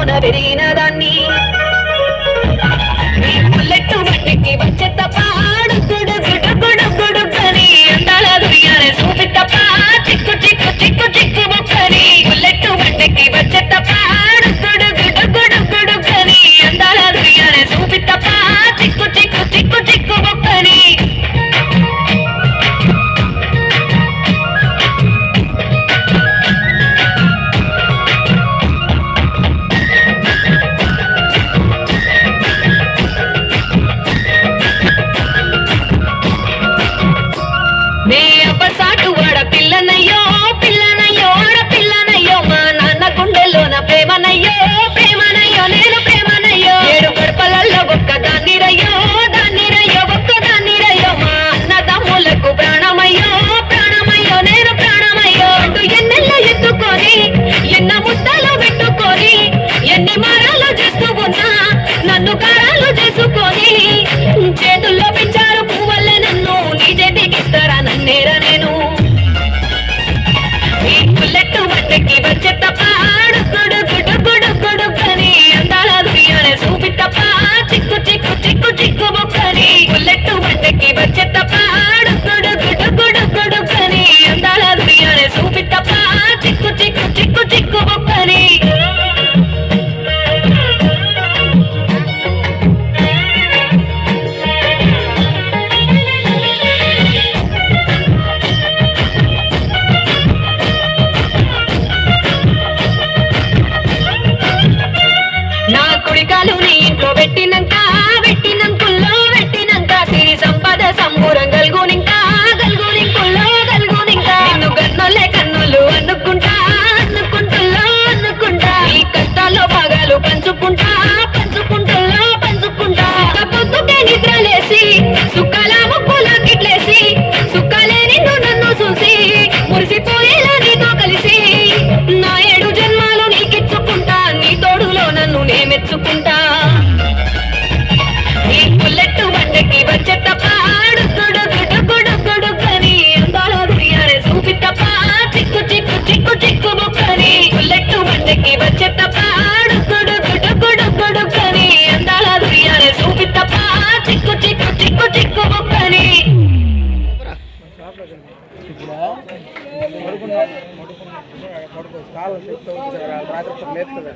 లోన పెరిగిన దాన్ని బుల్లెట్ మట్టికి వచ్చేత పాడు గుడు గుడు గుడు గుడు కని. అందాల దుయ్యాలి పా. చిక్కు చిక్కు చిక్కు చిక్కు ముక్కని. బుల్లెట్ మట్టికి వచ్చేత పాడు కోరికలు నీ ఇంట్లో పెట్టినాక పెట్టినంకుల్లో పెట్టినాక సిరి సంపద సంబూరం గల్గునింకా గల్గునింకుల్లో గల్గునింకా. నిన్ను గన్నోలే కన్నులు అనుకుంటా అనుకుంటుల్లో అనుకుంటా ఈ కష్టాల్లో పగలు పంచుకుంటా పడుకున్నాం పడుకున్నాం పడుకో కాలం రాత్రి మేపుతుంది